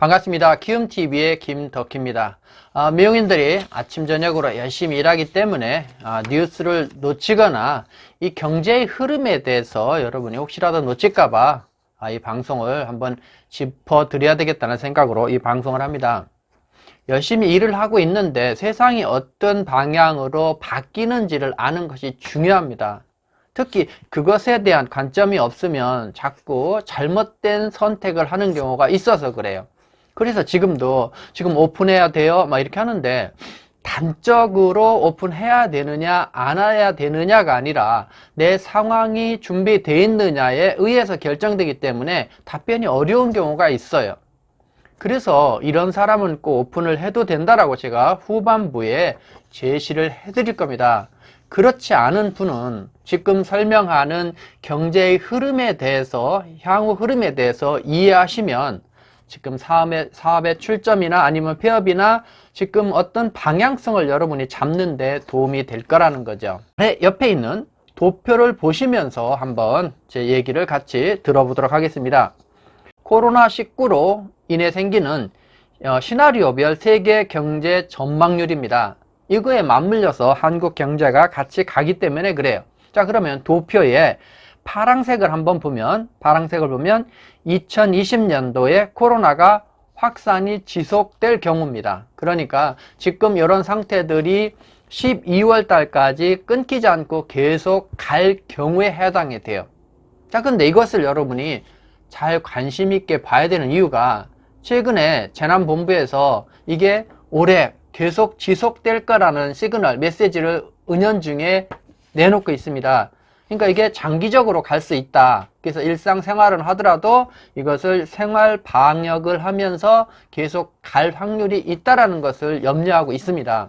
반갑습니다. 키움TV의 김덕희입니다. 아, 미용인들이 아침, 저녁으로 열심히 일하기 때문에 아, 뉴스를 놓치거나 이 경제의 흐름에 대해서 여러분이 혹시라도 놓칠까봐 아, 이 방송을 한번 짚어드려야 되겠다는 생각으로 이 방송을 합니다. 열심히 일을 하고 있는데 세상이 어떤 방향으로 바뀌는지를 아는 것이 중요합니다. 특히 그것에 대한 관점이 없으면 자꾸 잘못된 선택을 하는 경우가 있어서 그래요. 그래서 지금도 지금 오픈해야 돼요 막 이렇게 하는데 단적으로 오픈해야 되느냐 안 해야 되느냐가 아니라 내 상황이 준비되어 있느냐에 의해서 결정되기 때문에 답변이 어려운 경우가 있어요. 그래서 이런 사람은 꼭 오픈을 해도 된다라고 제가 후반부에 제시를 해드릴 겁니다. 그렇지 않은 분은 지금 설명하는 경제의 흐름에 대해서 향후 흐름에 대해서 이해하시면 지금 사업의, 사업의 출점이나 아니면 폐업이나 지금 어떤 방향성을 여러분이 잡는 데 도움이 될 거라는 거죠. 네, 옆에 있는 도표를 보시면서 한번 제 얘기를 같이 들어보도록 하겠습니다. 코로나19로 인해 생기는 어, 시나리오별 세계 경제 전망률입니다. 이거에 맞물려서 한국 경제가 같이 가기 때문에 그래요. 자, 그러면 도표에 파랑색을 한번 보면, 파랑색을 보면 2020년도에 코로나가 확산이 지속될 경우입니다. 그러니까 지금 이런 상태들이 12월 달까지 끊기지 않고 계속 갈 경우에 해당이 돼요. 자, 근데 이것을 여러분이 잘 관심 있게 봐야 되는 이유가 최근에 재난본부에서 이게 올해 계속 지속될 거라는 시그널, 메시지를 은연중에 내놓고 있습니다. 그러니까 이게 장기적으로 갈 수 있다. 그래서 일상생활은 하더라도 이것을 생활 방역을 하면서 계속 갈 확률이 있다라는 것을 염려하고 있습니다.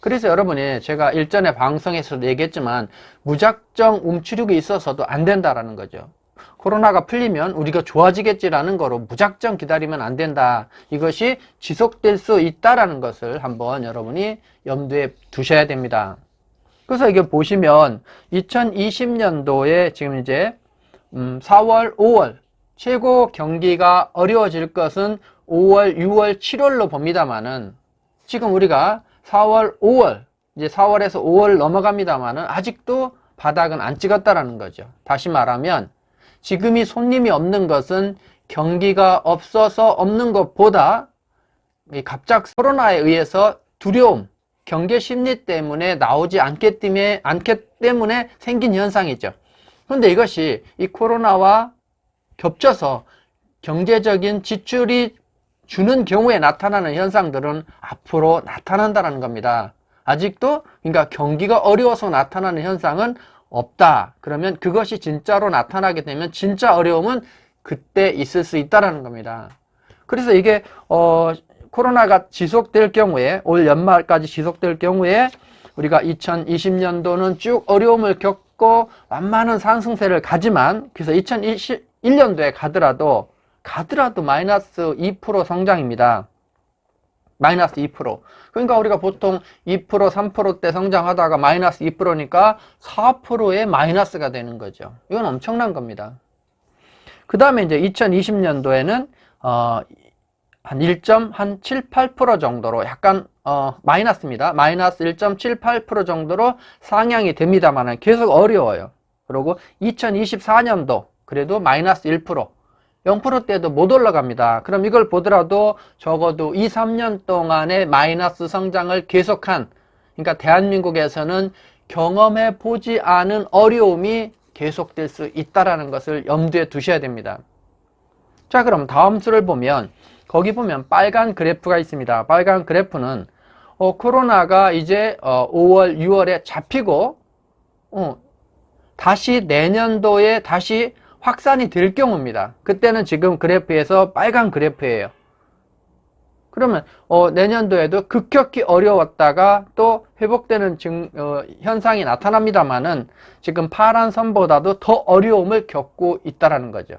그래서 여러분이 제가 일전에 방송에서도 얘기했지만 무작정 움츠리고 있어서도 안 된다라는 거죠. 코로나가 풀리면 우리가 좋아지겠지라는 거로 무작정 기다리면 안 된다. 이것이 지속될 수 있다라는 것을 한번 여러분이 염두에 두셔야 됩니다. 그래서 이게 보시면 2020년도에 지금 이제 음 4월, 5월 최고 경기가 어려워질 것은 5월, 6월, 7월로 봅니다만은 지금 우리가 4월, 5월 이제 4월에서 5월 넘어갑니다만은 아직도 바닥은 안 찍었다라는 거죠. 다시 말하면 지금이 손님이 없는 것은 경기가 없어서 없는 것보다 갑작 코로나에 의해서 두려움, 경계 심리 때문에 나오지 않기 때문에, 않기 때문에 생긴 현상이죠. 그런데 이것이 이 코로나와 겹쳐서 경제적인 지출이 주는 경우에 나타나는 현상들은 앞으로 나타난다는 겁니다. 아직도 그러니까 경기가 어려워서 나타나는 현상은 없다. 그러면 그것이 진짜로 나타나게 되면 진짜 어려움은 그때 있을 수 있다라는 겁니다. 그래서 이게 어 코로나가 지속될 경우에 올 연말까지 지속될 경우에 우리가 2020년도는 쭉 어려움을 겪고 완만한 상승세를 가지만 그래서 2021년도에 가더라도 가더라도 마이너스 2% 성장입니다. 마이너스 2%. 그러니까 우리가 보통 2% 3%대 성장하다가 마이너스 2%니까 4%의 마이너스가 되는 거죠. 이건 엄청난 겁니다. 그 다음에 이제 2020년도에는 어, 한 1.7, 8% 정도로 약간 어, 마이너스입니다. 마이너스 1.78% 정도로 상향이 됩니다만 계속 어려워요. 그리고 2024년도 그래도 마이너스 1%, 0%대도 못 올라갑니다. 그럼 이걸 보더라도 적어도 2, 3년 동안의 마이너스 성장을 계속한 그러니까 대한민국에서는 경험해 보지 않은 어려움이 계속될 수 있다라는 것을 염두에 두셔야 됩니다. 자, 그럼 다음 수를 보면 거기 보면 빨간 그래프가 있습니다. 빨간 그래프는 어, 코로나가 이제 어, 5월, 6월에 잡히고 어, 다시 내년도에 다시 확산이 될 경우입니다. 그때는 지금 그래프에서 빨간 그래프예요. 그러면 어, 내년도에도 급격히 어려웠다가 또 회복되는 증, 어, 현상이 나타납니다만은 지금 파란 선보다도 더 어려움을 겪고 있다라는 거죠.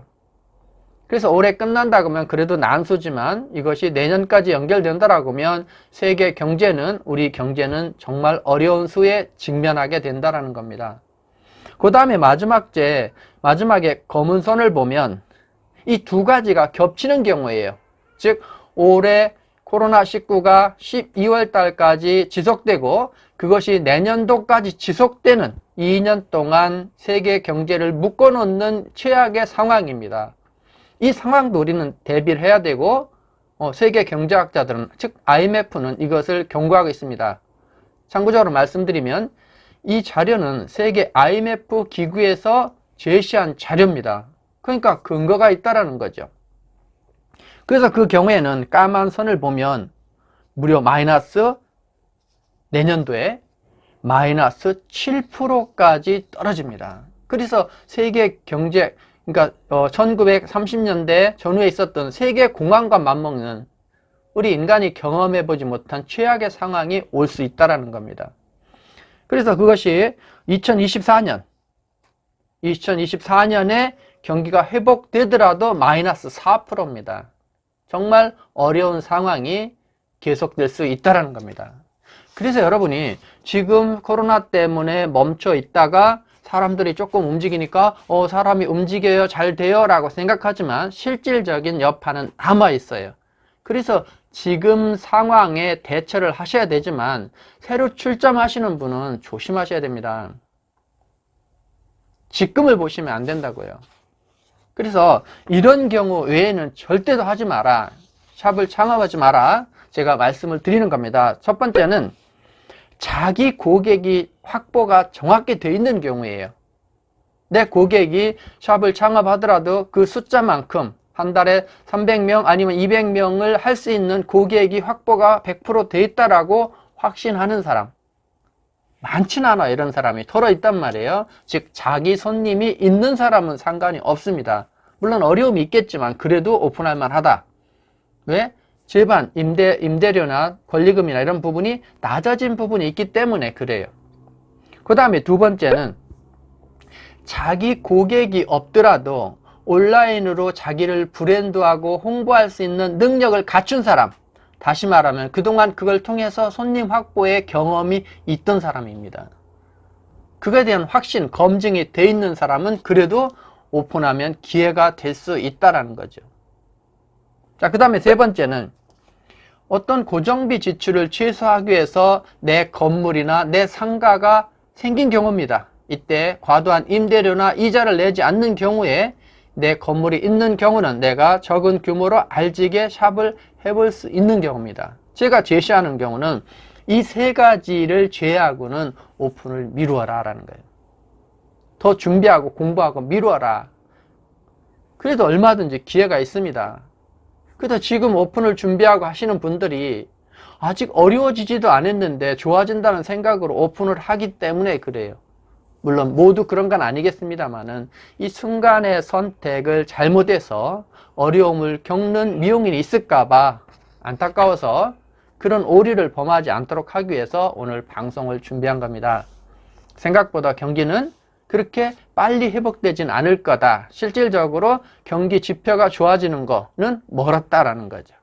그래서 올해 끝난다 그러면 그래도 난수지만 이것이 내년까지 연결된다라고 하면 세계 경제는 우리 경제는 정말 어려운 수에 직면하게 된다라는 겁니다. 그 다음에 마지막 제 마지막에 검은 선을 보면 이 두 가지가 겹치는 경우에요. 즉 올해 코로나19가 12월 달까지 지속되고 그것이 내년도까지 지속되는 2년 동안 세계 경제를 묶어놓는 최악의 상황입니다. 이 상황도 우리는 대비를 해야 되고 어, 세계 경제학자들은 즉 IMF는 이것을 경고하고 있습니다. 참고적으로 말씀드리면 이 자료는 세계 IMF 기구에서 제시한 자료입니다. 그러니까 근거가 있다라는 거죠. 그래서 그 경우에는 까만 선을 보면 무려 마이너스 내년도에 마이너스 7%까지 떨어집니다. 그래서 세계 경제, 그러니까 1930년대 전후에 있었던 세계 공황과 맞먹는 우리 인간이 경험해보지 못한 최악의 상황이 올 수 있다라는 겁니다. 그래서 그것이 2024년, 2024년에 경기가 회복되더라도 마이너스 4%입니다. 정말 어려운 상황이 계속될 수 있다는 겁니다. 그래서 여러분이 지금 코로나 때문에 멈춰 있다가 사람들이 조금 움직이니까 어 사람이 움직여요 잘 돼요 라고 생각하지만 실질적인 여파는 남아 있어요. 그래서 지금 상황에 대처를 하셔야 되지만 새로 출점하시는 분은 조심하셔야 됩니다. 지금을 보시면 안 된다고요. 그래서 이런 경우 외에는 절대로 하지 마라. 샵을 창업하지 마라. 제가 말씀을 드리는 겁니다. 첫 번째는 자기 고객이 확보가 정확히 되어 있는 경우에요. 내 고객이 샵을 창업하더라도 그 숫자만큼 한 달에 300명 아니면 200명을 할 수 있는 고객이 확보가 100%돼 있다라고 확신하는 사람. 많진 않아 이런 사람이 털어 있단 말이에요. 즉 자기 손님이 있는 사람은 상관이 없습니다. 물론 어려움이 있겠지만 그래도 오픈할 만하다. 왜? 제반 임대 임대료나 권리금이나 이런 부분이 낮아진 부분이 있기 때문에 그래요. 그 다음에 두 번째는 자기 고객이 없더라도 온라인으로 자기를 브랜드하고 홍보할 수 있는 능력을 갖춘 사람. 다시 말하면 그동안 그걸 통해서 손님 확보의 경험이 있던 사람입니다. 그거에 대한 확신, 검증이 돼 있는 사람은 그래도 오픈하면 기회가 될 수 있다라는 거죠. 자, 그 다음에 세 번째는 어떤 고정비 지출을 최소화하기 위해서 내 건물이나 내 상가가 생긴 경우입니다. 이때 과도한 임대료나 이자를 내지 않는 경우에 내 건물이 있는 경우는 내가 적은 규모로 알지게 샵을 해볼 수 있는 경우입니다. 제가 제시하는 경우는 이 세 가지를 제외하고는 오픈을 미루어라 라는 거예요. 더 준비하고 공부하고 미루어라. 그래도 얼마든지 기회가 있습니다. 그래서 지금 오픈을 준비하고 하시는 분들이 아직 어려워지지도 않았는데 좋아진다는 생각으로 오픈을 하기 때문에 그래요. 물론 모두 그런 건 아니겠습니다만은 이 순간의 선택을 잘못해서 어려움을 겪는 미용인이 있을까봐 안타까워서 그런 오류를 범하지 않도록 하기 위해서 오늘 방송을 준비한 겁니다. 생각보다 경기는 그렇게 빨리 회복되진 않을 거다. 실질적으로 경기 지표가 좋아지는 거는 멀었다라는 거죠.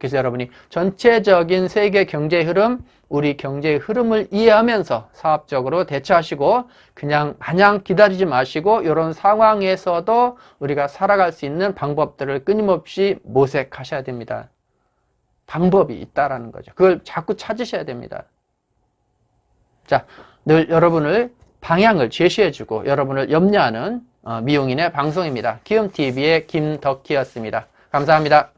그래서 여러분이 전체적인 세계 경제 흐름, 우리 경제의 흐름을 이해하면서 사업적으로 대처하시고 그냥 마냥 기다리지 마시고 이런 상황에서도 우리가 살아갈 수 있는 방법들을 끊임없이 모색하셔야 됩니다. 방법이 있다라는 거죠. 그걸 자꾸 찾으셔야 됩니다. 자, 늘 여러분을 방향을 제시해주고 여러분을 염려하는 어, 미용인의 방송입니다. 키움TV의 김덕희였습니다. 감사합니다.